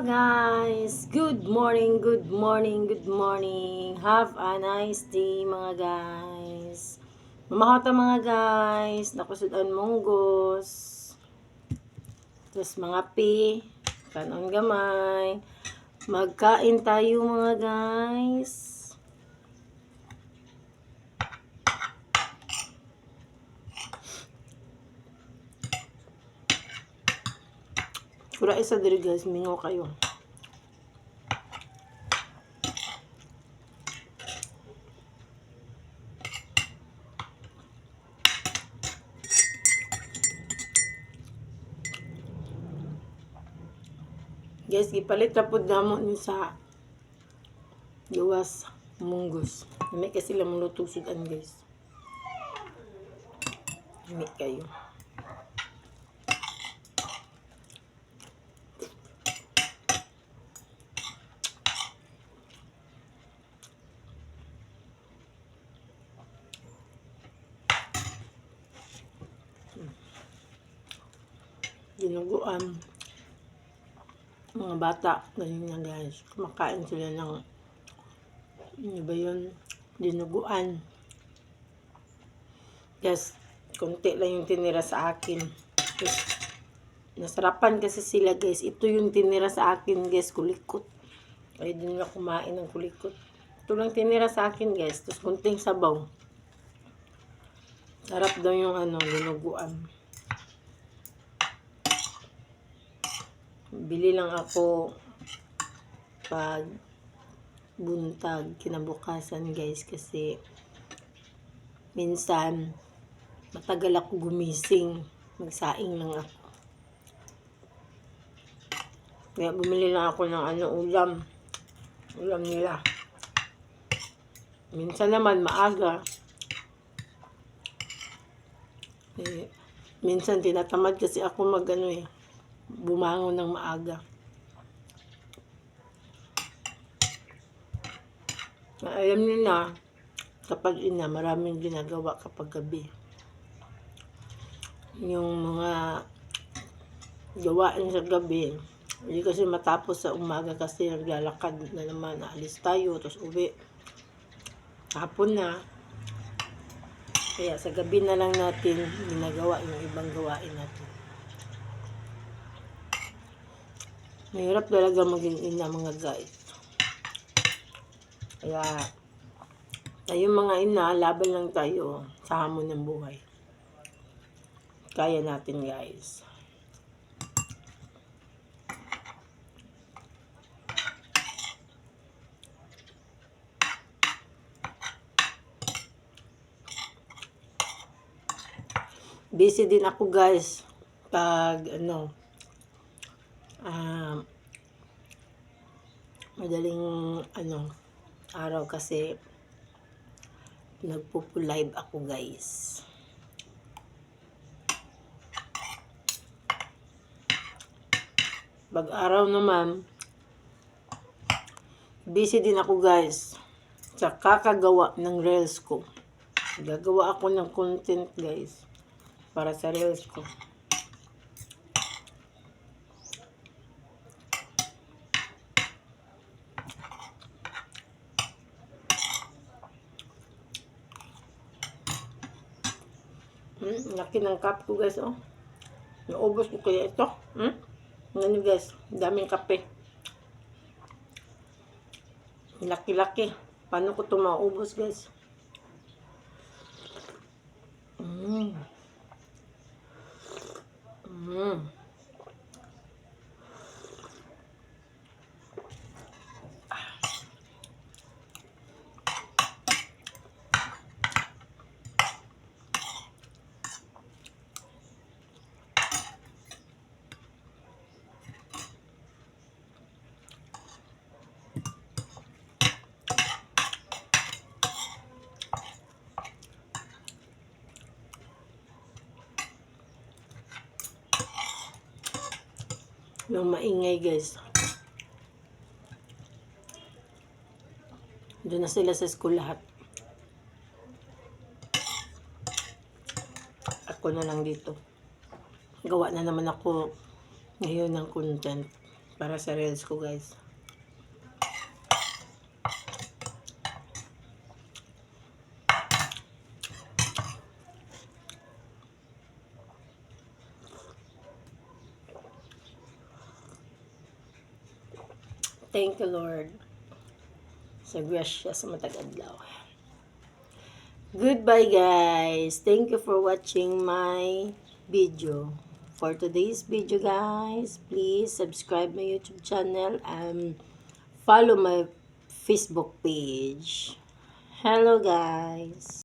Guys! Good morning, good morning, good morning. Have a nice day mga guys. Mamahota mga guys. Nakusudan monggos. Tapos mga pi. Kanon gamay. Magkain tayo mga guys. Kura isa diri guys, mingaw kayo. Guys, gipalit ra pud namo ni sa gawas munggos. Nami kasi sila mulutog sudan guys. Nami kayo. Dinuguan mga bata ganyan na guys. Kumakain sila ng ano ba yun? Dinuguan guys konti lang yung tinira sa akin. Guys, nasarapan kasi sila guys. Ito yung tinira sa akin guys. Kulikot. Ay din na kumain ng kulikot. Ito lang tinira sa akin guys. Tapos kunting sabaw. Sarap daw yung ano dinuguan bili lang ako pag buntag kinabukasan guys kasi minsan matagal ako gumising magsaing lang ako. Kaya bumili lang ako ng ano ulam. Ulam nila. Minsan naman maaga. Eh, minsan tinatamad kasi ako mag ano eh bumangon ng maaga. Alam niyo na, kapag ina, maraming ginagawa kapag gabi. Yung mga gawain sa gabi, hindi kasi matapos sa umaga kasi naglalakad na naman, naalis tayo, tapos uwi. Hapon na. Kaya sa gabi na lang natin ginagawa yung ibang gawain natin. Mahirap talaga maging ina mga guys. Kaya, tayo mga ina, laban lang tayo sa hamon ng buhay. Kaya natin guys. Busy din ako guys pag ano um, madaling ano araw kasi nagpo-live ako guys. Pag araw naman busy din ako guys sa kakagawa ng reels ko. Gagawa ako ng content guys para sa reels ko. Hmm, laki ng cup ko guys, oh. Naubos ko kaya ito. Hmm? Ano guys, daming kape. Laki-laki. Paano ko ito maubos guys? Yung maingay guys. Doon na sila sa school lahat. Ako na lang dito. Gawa na naman ako ngayon ng content Para sa reels ko guys. Thank you, Lord. Sa grasya sa matagadlaw. Goodbye, guys. Thank you for watching my video. For today's video, guys, please subscribe my YouTube channel and follow my Facebook page. Hello, guys.